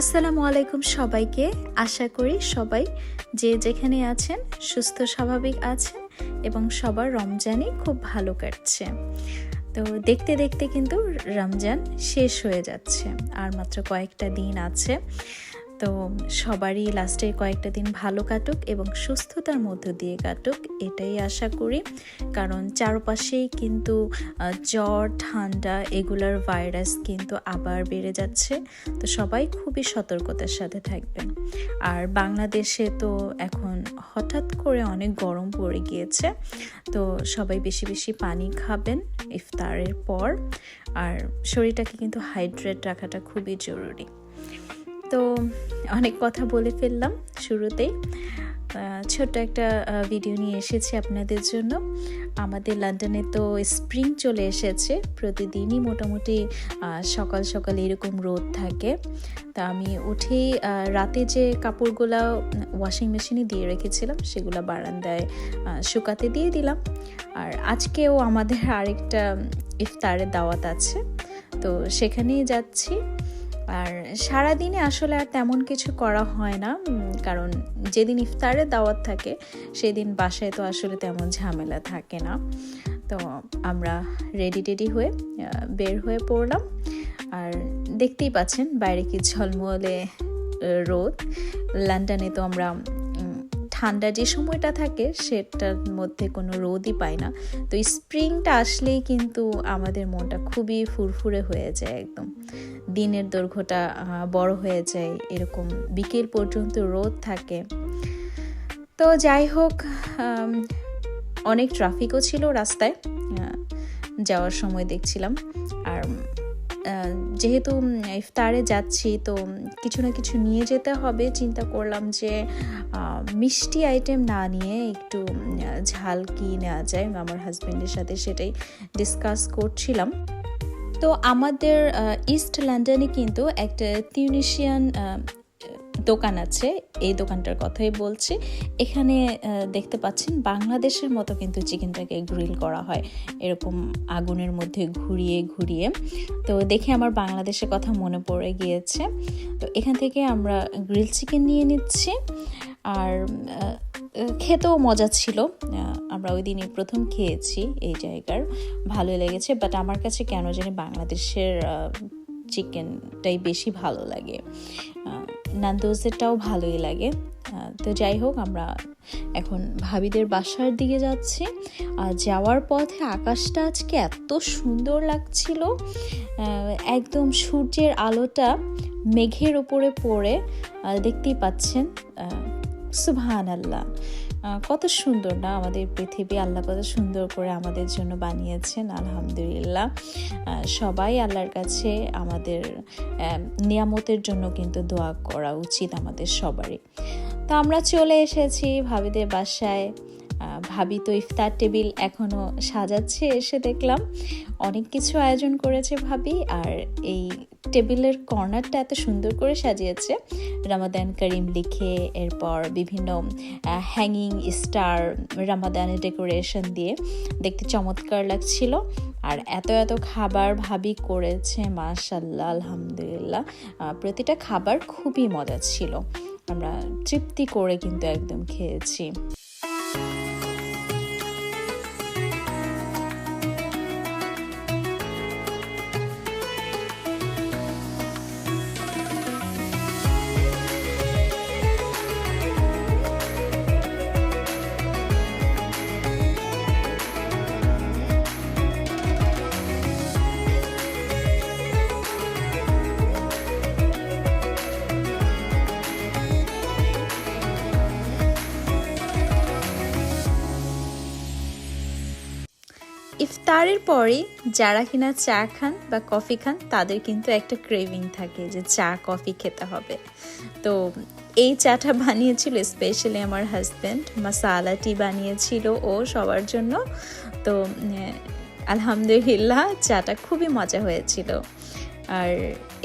আসসালামু আলাইকুম সবাইকে। আশা করি সবাই যে যেখানে আছেন সুস্থ, স্বাভাবিক আছেন এবং সবার রমজানই খুব ভালো কাটছে। তো দেখতে দেখতে কিন্তু রমজান শেষ হয়ে যাচ্ছে, আর মাত্র কয়েকটা দিন আছে। তো সবারই লাস্টে কয়েকটা দিন ভালো কাটুক এবং সুস্থতার মধ্য দিয়ে কাটুক, এটাই আশা করি। কারণ চারপাশেই কিন্তু জ্বর, ঠান্ডা এগুলার ভাইরাস কিন্তু আবার বেড়ে যাচ্ছে। তো সবাই খুবই সতর্কতার সাথে থাকবেন। আর বাংলাদেশে তো এখন হঠাৎ করে অনেক গরম পড়ে গিয়েছে। তো সবাই বেশি বেশি পানি খাবেন ইফতারের পর। আর শরীরটাকে কিন্তু হাইড্রেট রাখাটা খুবই জরুরি। তো অনেক কথা বলে ফেললাম শুরুতেই ছোট্ট একটা ভিডিও নিয়ে এসেছি আপনাদের জন্য। আমাদের লন্ডনে তো স্প্রিং চলে এসেছে, প্রতিদিনই মোটামুটি সকাল সকাল এরকম রোদ থাকে। তা আমি উঠেই রাতে যে কাপড়গুলো ওয়াশিং মেশিনে দিয়ে রেখেছিলাম, সেগুলো বারান্দায় শুকাতে দিয়ে দিলাম। আর আজকেও আমাদের আরেকটা ইফতারের দাওয়াত আছে। তো সেখানেই যাচ্ছি। আর সারাদিনে আসলে আর তেমন কিছু করা হয় না কারণ যেদিন ইফতারে দাওয়াত থাকে, সেদিন বাসায় তো আসলে তেমন ঝামেলা থাকে না। তো আমরা রেডি টেডি হয়ে বের হয়ে পড়লাম। আর দেখতেই পাচ্ছেন বাইরে কি ঝলমলে রোদ। লন্ডনে তো আমরা ঠান্ডা যে সময়টা থাকে, সেটার মধ্যে কোনো রোদই পায় না। তো স্প্রিংটা আসলেই কিন্তু আমাদের মনটা খুবই ফুরফুরে হয়ে যায় একদম। দিনের দৈর্ঘ্যটা বড় হয়ে যায়, এরকম বিকেল পর্যন্ত রোদ থাকে। তো যাই হোক অনেক ট্রাফিকও ছিল রাস্তায় যাওয়ার সময় দেখছিলাম। আর যেহেতু ইফতারে যাচ্ছি, তো কিছু না কিছু নিয়ে যেতে হবে। চিন্তা করলাম যে মিষ্টি আইটেম না নিয়ে একটু ঝাল কি নেওয়া যায়। আমার হাজব্যান্ডের সাথে সেটাই ডিসকাস করছিলাম। তো আমাদের ইস্ট লন্ডনে কিন্তু একটা তিউনিশিয়ান দোকান আছে, এই দোকানটার কথাই বলছি। এখানে দেখতে পাচ্ছেন বাংলাদেশের মতো কিন্তু চিকেনটাকে গ্রিল করা হয়। এরকম আগুনের মধ্যে ঘুরিয়ে ঘুরিয়ে। তো দেখে আমার বাংলাদেশের কথা মনে পড়ে গিয়েছে। তো এখান থেকে আমরা গ্রিল চিকেন নিয়ে নিচ্ছি। আর খেতেও মজা ছিল। আমরা ওই দিনই প্রথম খেয়েছি এই জায়গার। ভালোই লেগেছে বাট আমার কাছে কেন জানি বাংলাদেশের চিকেনটাই বেশি ভালো লাগে। নান্দোজেরটাও ভালোই লাগে। তো যাই হোক, আমরা এখন ভাবিদের বাসার দিকে যাচ্ছি। আর যাওয়ার পথে আকাশটা আজকে এত সুন্দর লাগছিল। একদম সূর্যের আলোটা মেঘের ওপরে পড়ে। দেখতেই পাচ্ছেন সুবহান আল্লাহ কত সুন্দর না আমাদের পৃথিবী আল্লাহ কত সুন্দর করে আমাদের জন্য বানিয়েছেন, আলহামদুলিল্লাহ। সবাই আল্লাহর কাছে আমাদের নিয়ামতের জন্য কিন্তু দোয়া করা উচিত আমাদের সবারই। তো আমরা চলে এসেছি ভাবিদের বাসায়। ভাবি তো ইফতার টেবিল এখনও সাজাচ্ছে, এসে দেখলাম। অনেক কিছু আয়োজন করেছে ভাবি, আর এই টেবিলের কর্নারটা এত সুন্দর করে সাজিয়েছে। রামাদান করিম লিখে এরপর বিভিন্ন হ্যাঙ্গিং স্টার রামাদানের ডেকোরেশন দিয়ে দেখতে চমৎকার লাগছিল। আর এত এত খাবার ভাবি করেছে মাশাল্লাহ আলহামদুলিল্লাহ। প্রতিটা খাবার খুবই মজা ছিল। আমরা তৃপ্তি করে কিন্তু একদম খেয়েছি। ইফতারের পরে যারা কিনা চা খান বা কফি খান, তাদের কিন্তু একটা ক্রেভিং থাকে যে চা, কফি খেতে হবে। তো এই চাটা বানিয়েছিল স্পেশালি আমার হাজব্যান্ড মাসালা টি বানিয়েছিল ও সবার জন্য। তো আলহামদুলিল্লাহ চাটা খুবই মজা হয়েছিল। আর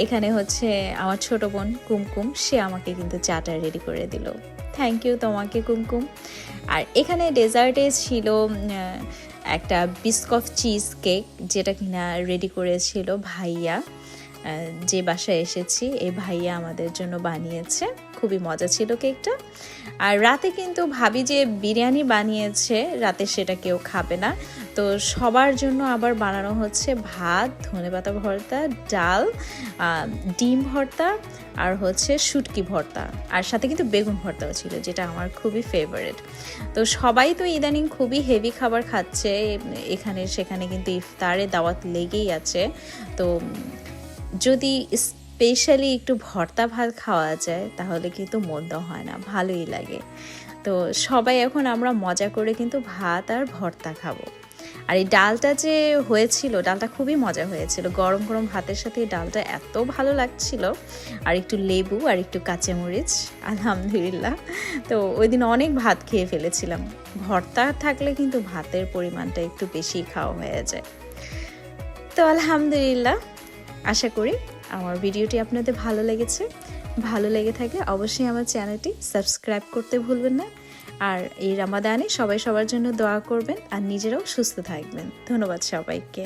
এখানে হচ্ছে আমার ছোট বোন কুমকুম, সে আমাকে কিন্তু চাটা রেডি করে দিল। থ্যাংক ইউ তোমাকে কুমকুম। আর এখানে ডেজার্টে ছিল একটা বিস্কফ চিজ কেক যেটা কিনা রেডি করেছিল ভাইয়া। যে বাসায় এসেছি, এই ভাইয়া আমাদের জন্য বানিয়েছে। খুবই মজা ছিল কেকটা। আর রাতে কিন্তু ভাবি যে বিরিয়ানি বানিয়েছে, রাতে সেটা কেউ খাবে না। তো সবার জন্য আবার বানানো হচ্ছে ভাত ধনেপাতা ভর্তা, ডাল ডিম ভর্তা আর হচ্ছে শুটকি ভর্তা। আর সাথে কিন্তু বেগুন ভর্তাও ছিল, যেটা আমার খুবই ফেভারেট তো সবাই তো ইদানিং খুবই হেভি খাবার খাচ্ছে। এখানে সেখানে কিন্তু ইফতারে দাওয়াত লেগেই আছে। তো যদি স্পেশালি একটু ভর্তা ভাত খাওয়া যায়, তাহলে কিন্তু মন্দ হয় না, ভালোই লাগে। তো সবাই এখন আমরা মজা করে কিন্তু ভাত আর ভর্তা খাব। আর এই ডালটা যে হয়েছিল, ডালটা খুবই মজা হয়েছিল। গরম গরম ভাতের সাথে এই ডালটা এত ভালো লাগছিল। আর একটু লেবু আর একটু কাঁচামরিচ, আলহামদুলিল্লাহ। তো ওই দিন অনেক ভাত খেয়ে ফেলেছিলাম। ভর্তা থাকলে কিন্তু ভাতের পরিমাণটা একটু বেশি খাওয়া হয়ে যায়। তো আলহামদুলিল্লাহ আশা করি আমার ভিডিওটি আপনাদের ভালো লেগেছে। ভালো লেগে থাকে অবশ্যই আমার চ্যানেলটি সাবস্ক্রাইব করতে ভুলবেন না। আর এই রামাদানে সবাই সবার জন্য দোয়া করবেন আর নিজেরাও সুস্থ থাকবেন। ধন্যবাদ সবাইকে।